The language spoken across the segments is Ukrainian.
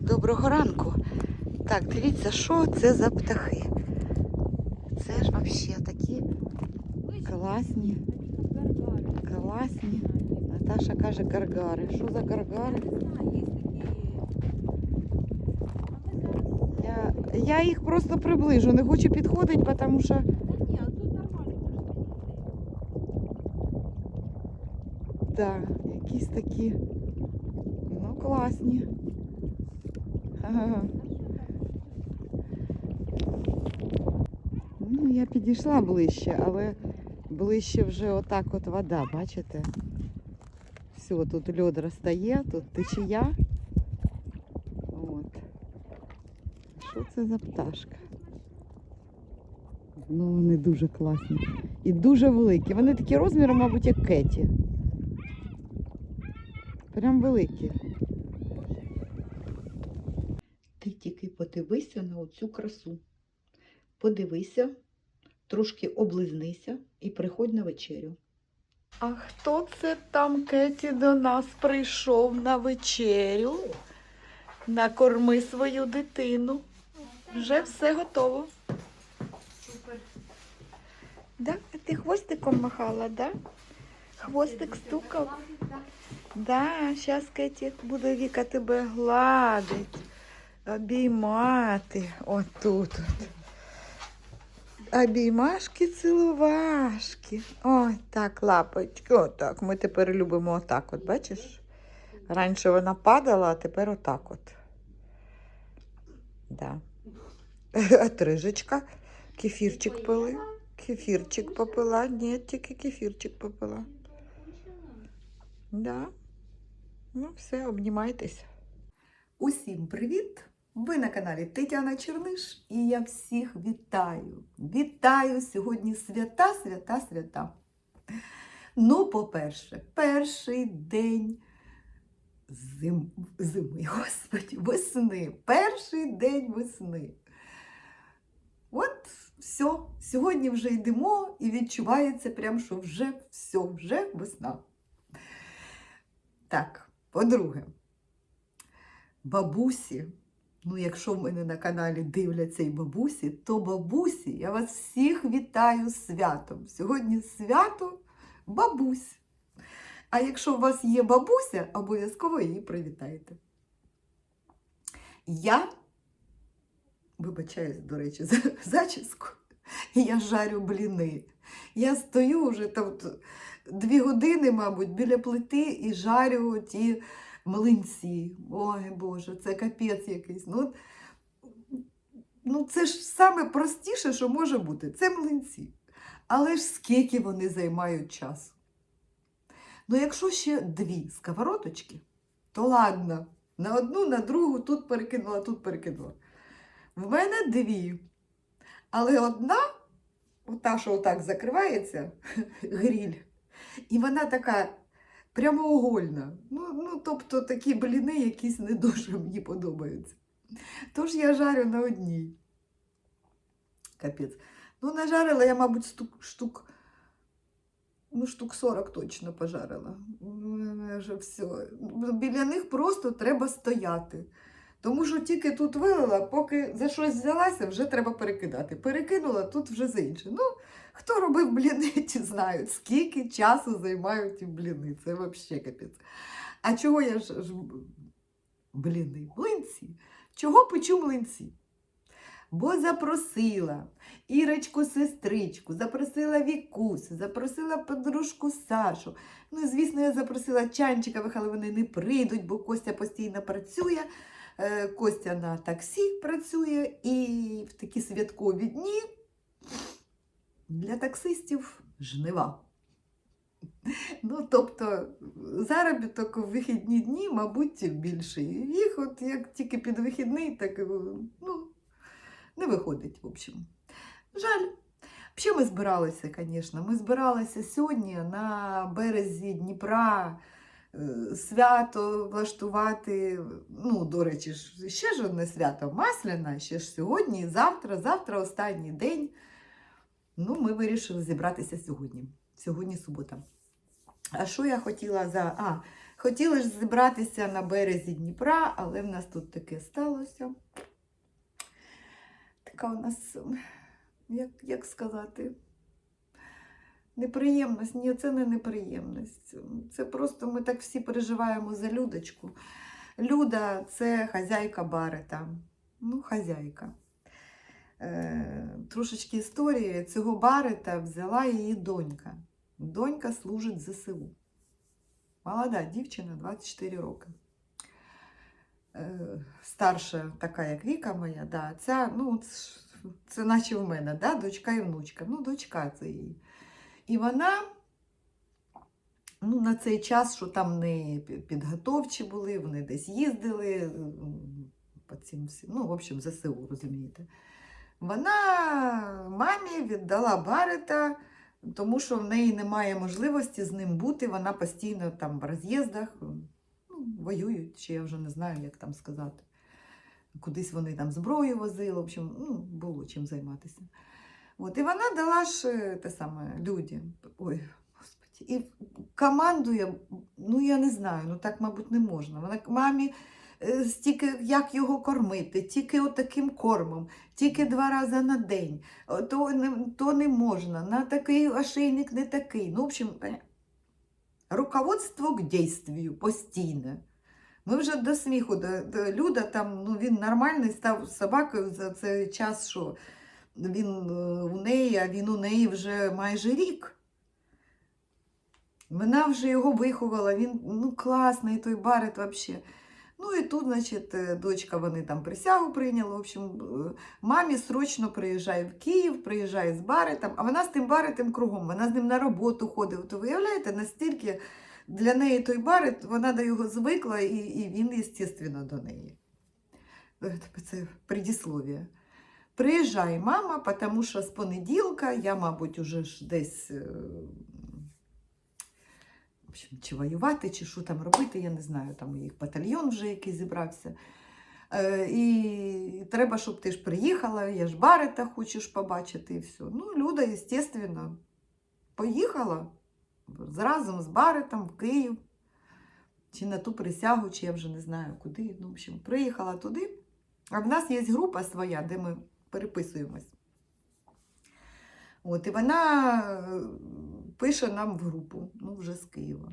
Доброго ранку. Так, дивіться, що це за птахи. Це ж взагалі такі класні, класні. Наташа каже гаргари. Що за гаргари? Я, я їх просто приближу, не хочу підходити, тому що да, якісь такі, ну, класні. Ага. Ну, я підійшла ближче, але ближче вже отак от вода, бачите? Все, тут льод розтає, тут течія. От. Що це за пташка? Ну, вони дуже класні. І дуже великі. Вони такі розміром, мабуть, як кеті. Прям великі. Ти тільки подивися на оцю красу. Подивися, трошки облизнися і приходь на вечерю. А хто це там, Кеті, до нас прийшов на вечерю? Накорми свою дитину. Вже все готово. Супер. Да? А ти хвостиком махала, да? Хвостик стукав. Да, зараз Кеті буде Віка тебе гладить, обіймати. Отут. От. Обіймашки, цілувашки. Ой, так, лапочки. Отак. Ми тепер любимо отак, от, бачиш? Раніше вона падала, а тепер отак от. Да. А трижечка. Кефірчик пили. Кефірчик попила. Ні, тільки кефірчик попила. Да. Ну, все, обнімайтеся. Усім привіт! Ви на каналі Тетяна Черниш і я всіх вітаю. Вітаю сьогодні свята, свята, свята. Ну, по-перше, перший день зим... зими, господи, весни. Перший день весни. От все, сьогодні вже йдемо і відчувається прям, що вже все, вже весна. Так, по-друге, бабусі, ну якщо в мене на каналі дивляться і бабусі, то бабусі, я вас всіх вітаю святом. Сьогодні свято бабусь. А якщо у вас є бабуся, обов'язково її привітайте. Я, вибачаюсь, до речі, за зачіску, я жарю бліни. Я стою вже там дві години, мабуть, біля плити і жарю ті млинці. Ой, Боже, це капець якийсь. Ну, ну це ж саме простіше, що може бути. Це млинці. Але ж скільки вони займають часу. Ну, якщо ще дві сковородочки, то ладно, на одну, на другу, тут перекинула, тут перекинула. В мене дві. Але одна, та, що отак закривається, гріль, і вона така прямоугольна. Ну, ну, тобто такі бліни якісь не дуже мені подобаються. Тож я жарю на одній. Капець. Ну, нажарила я, мабуть, штук, штук, ну, штук 40 точно пожарила. Вже все. Біля них просто треба стояти. Тому що тільки тут вилила, поки за щось взялася, вже треба перекидати. Перекинула тут вже за інше. Ну, хто робив бліни, ті знають, скільки часу займають ті бліни. Це взагалі капець. А чого я ж, бліни? Млинці. Чого печу млинці? Бо запросила Ірочку, сестричку, запросила Вікусю, запросила подружку Сашу. Ну, звісно, я запросила Чанчика, але вони не прийдуть, бо Костя постійно працює. Е, Костя на таксі працює, і в такі святкові дні для таксистів жнива. Ну, тобто, заробіток у вихідні дні, мабуть, більший. Їх, от як тільки під вихідний, так е, ну, не виходить, в общем. Жаль. Взагалі ми збиралися, звісно. Ми збиралися сьогодні на березі Дніпра е, свято влаштувати. Ну, до речі, ще ж одне свято Масляна, ще ж сьогодні, завтра, завтра останній день. Ну, ми вирішили зібратися сьогодні. Сьогодні субота. А що я хотіла за. А, Хотіли ж зібратися на березі Дніпра, але в нас тут таке сталося. Така у нас, як, як сказати, неприємність. Ні, це не неприємність. Це просто ми так всі переживаємо за Людочку. Люда це хазяйка Барета. Ну, хазяйка. Е, трошечки історії. Цього Барета взяла її донька. Донька служить ЗСУ. Молода дівчина, 24 роки. Е, старша, така, як Віка моя, да, ця, ну, це, наче в мене, да, дочка і внучка. Ну, дочка це її. І вона ну, на цей час, що там не підготовчі були, вони десь їздили по цим ну, в общем, ЗСУ, розумієте. Вона мамі віддала Барета, тому що в неї немає можливості з ним бути. Вона постійно там в роз'їздах ну, воюють, чи я вже не знаю, як там сказати. Кудись вони там зброю возили, в общем, ну, було чим займатися. От, і вона дала ж е, те саме люди. Ой, господи. І командує, ну я не знаю, ну так, мабуть, не можна. Вона мамі е, стільки як його кормити, тільки отаким кормом, тільки два рази на день. То не, то не можна, на такий ошейник не такий. Ну, в общем, руководство к действию постійне. Ми вже до сміху, Люда там, ну він нормальний став собакою за цей час, що він е, у неї, а він у неї вже майже рік. Вона вже його виховала, він ну, класний той барет взагалі. Ну і тут, значить, е, дочка, вони там присягу прийняли. В общем, е, мамі срочно приїжджає в Київ, приїжджає з баретом, а вона з тим баретом кругом, вона з ним на роботу ходить. То виявляєте, настільки для неї той барет, вона до його звикла, і, і він, звісно, до неї. Е, Це предісловие. Приїжджає мама, тому що з понеділка я, мабуть, уже ж десь общем, чи воювати, чи що там робити, я не знаю, там їх батальйон вже який зібрався. Е, і треба, щоб ти ж приїхала, я ж Барета хочеш побачити і все. Ну, Люда, звісно, поїхала разом з Баретом в Київ, чи на ту присягу, чи я вже не знаю куди. Ну, в общем, приїхала туди. А в нас є група своя, де ми переписуємось. От, і вона е, пише нам в групу, ну вже з Києва.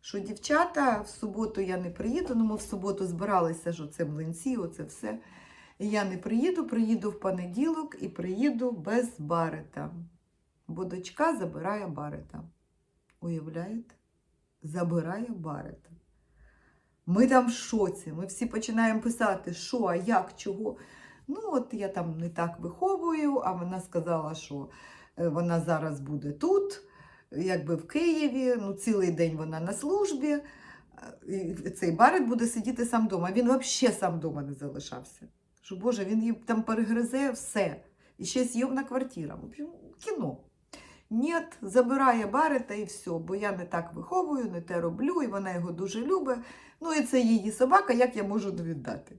Що дівчата, в суботу я не приїду, ну ми в суботу збиралися, що це млинці, оце все. Я не приїду, приїду в понеділок і приїду без барета. Бо дочка забирає барета. Уявляєте? Забирає барета. Ми там в шоці. Ми всі починаємо писати, що, а як, чого. Ну, от я там не так виховую, а вона сказала, що е, вона зараз буде тут, якби в Києві. Ну, цілий день вона на службі. е, І цей барет буде сидіти сам вдома. Він взагалі сам вдома не залишався. Що Боже, він їй там перегризе все. І ще зйомна квартира. В общем, кіно. Ні, забирає барета і все, бо я не так виховую, не те роблю, і вона його дуже любить. Ну і це її собака, як я можу віддати?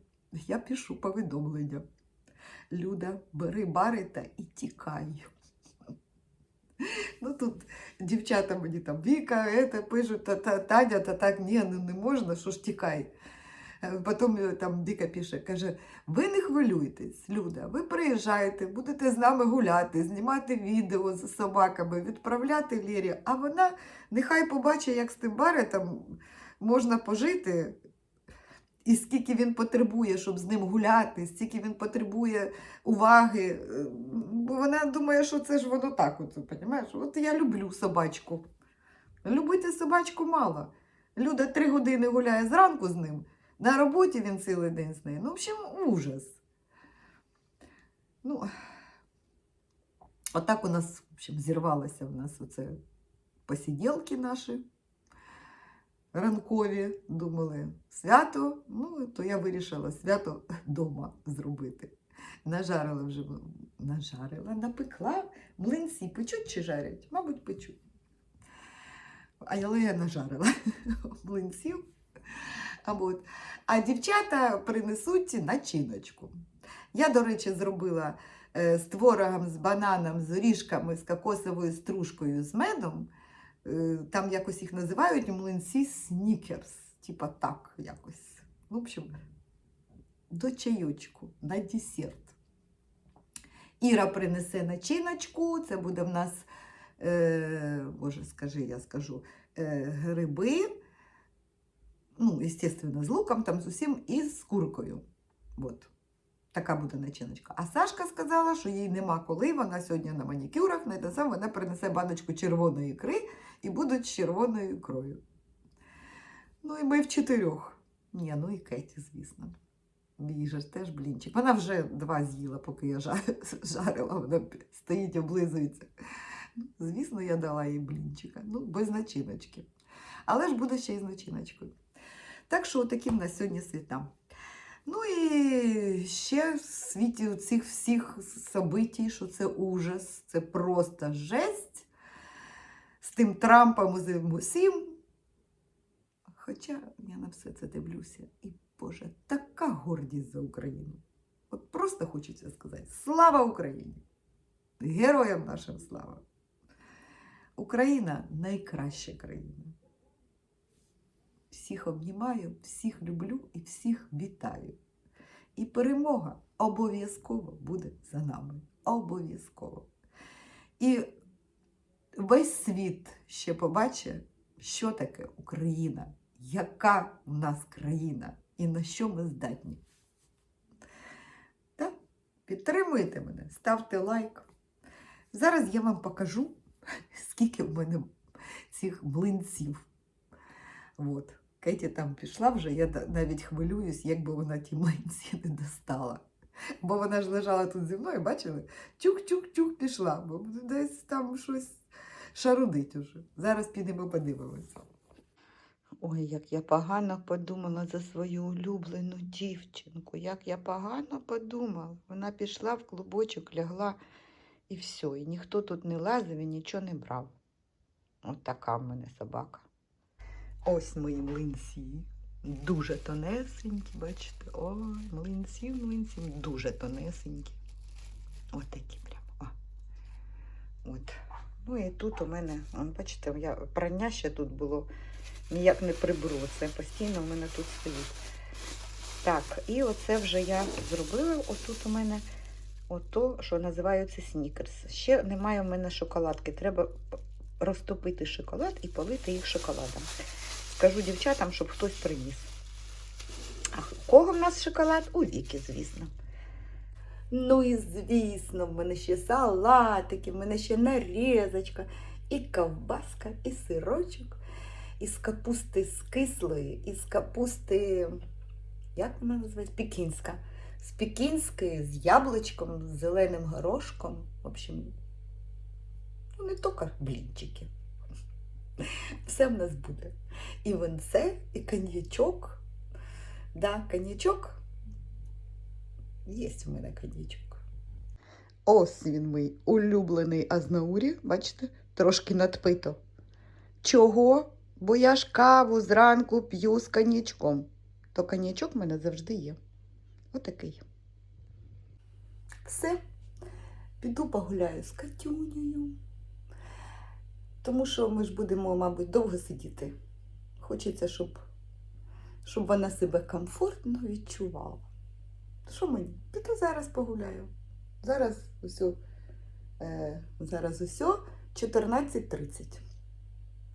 Я пишу повідомлення. Люда, бери барета і тікай. Ну тут дівчата мені там Віка, это, пишуть, та, та, Таня, та так, ні, ну не можна, що ж тікай. Е, Потім е, там Віка пише, каже: ви не хвилюйтесь, Люда, ви приїжджаєте, будете з нами гуляти, знімати відео з собаками, відправляти Лєрі, а вона нехай побачить, як з тим баретом можна пожити, і скільки він потребує, щоб з ним гуляти, скільки він потребує уваги. Бо вона думає, що це ж воно так. От, понімаєш? От я люблю собачку. Любити собачку мало. Люда три години гуляє зранку з ним, на роботі він цілий день з нею. Ну, в общем, ужас. Ну, отак у нас, в общем, зірвалося у нас оце посиділки наші ранкові. Думали, свято, ну, то я вирішила свято вдома зробити. Нажарила вже, нажарила, напекла. Млинці печуть чи жарять? Мабуть, печуть. Але я нажарила млинців. А, от. а дівчата принесуть начиночку. Я, до речі, зробила е, з творогом, з бананом, з оріжками, з кокосовою стружкою, з медом. Е, там якось їх називають млинці снікерс. Типа так якось. В общем, до чайочку на десерт. Іра принесе начиночку. Це буде в нас, е, боже, скажи, я скажу, е, гриби. Ну, естественно, з луком, там з усім і з куркою. От. Така буде начиночка. А Сашка сказала, що їй нема коли. Вона сьогодні на манікюрах, на те вона принесе баночку червоної ікри і будуть з червоною ікрою. Ну і ми в чотирьох. Ні, ну і Кеті, звісно. Їй ж теж блінчик. Вона вже два з'їла, поки я жарила, вона стоїть, облизується. Звісно, я дала їй блінчика. Ну, без начиночки. Але ж буде ще й з начиночкою. Так що такі в нас сьогодні свята. Ну і ще в світі цих всіх событій, що це ужас, це просто жесть. З тим Трампом і з усім. Хоча я на все це дивлюся. І, Боже, така гордість за Україну. От просто хочеться сказати: слава Україні! Героям нашим слава! Україна найкраща країна. Всіх обнімаю, всіх люблю і всіх вітаю. І перемога обов'язково буде за нами. Обов'язково. І весь світ ще побачить, що таке Україна, яка в нас країна і на що ми здатні. Так, підтримуйте мене, ставте лайк. Зараз я вам покажу, скільки в мене цих млинців. От. Кеті там пішла вже, я навіть хвилююсь, як би вона ті млинці не достала. Бо вона ж лежала тут зі мною, бачили? Чук-чук-чук пішла, бо десь там щось шарудить уже. Зараз підемо подивимося. Ой, як я погано подумала за свою улюблену дівчинку. Як я погано подумала. Вона пішла в клубочок, лягла і все. І ніхто тут не лазив і нічого не брав. От така в мене собака. Ось мої млинці. Дуже тонесенькі, бачите? Ой, млинці, млинці, дуже тонесенькі. От такі прямо. О. От. Ну і тут у мене, бачите, я, прання ще тут було, ніяк не приберу. Це постійно в мене тут стоїть. Так, і оце вже я зробила. Отут у мене ото, що називається снікерс. Ще немає в мене шоколадки. Треба розтопити шоколад і полити їх шоколадом. Скажу дівчатам, щоб хтось приніс. А у кого в нас шоколад? У віки, звісно. Ну і звісно, в мене ще салатики, в мене ще нарізочка, і ковбаска, і сирочок, із капусти з кислої, із капусти, як вона називається? Пекінська. З пекінської, з яблучком, з зеленим горошком. В общем, ну не тільки блінчики. Все в нас буде. І винце, і коньячок. Да, коньячок. Є в мене коньячок. Ось він мій улюблений азнаурі, бачите, трошки надпито. Чого? Бо я ж каву зранку п'ю з коньячком. То коньячок в мене завжди є. Отакий. Все. Піду погуляю з Катюнею. Тому що ми ж будемо, мабуть, довго сидіти. Хочеться, щоб, щоб вона себе комфортно відчувала. Що мені? Піду зараз погуляю. Зараз усьо, е, зараз усьо 14.30.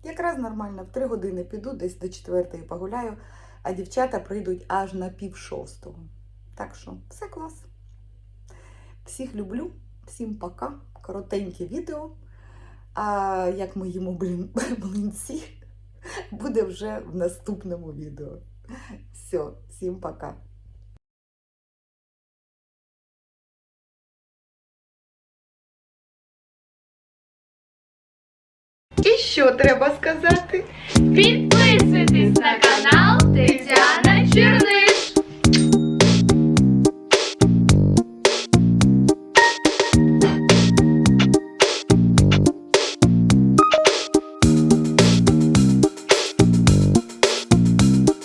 Якраз нормально, в 3 години піду, десь до 4 погуляю, а дівчата прийдуть аж на пів шостого. Так що все клас. Всіх люблю, всім пока. Коротеньке відео. А як ми їмо блін, млинці, буде вже в наступному відео. Все, всім пока. І що треба сказати? Підписуйтесь на канал Тетяна Черниш.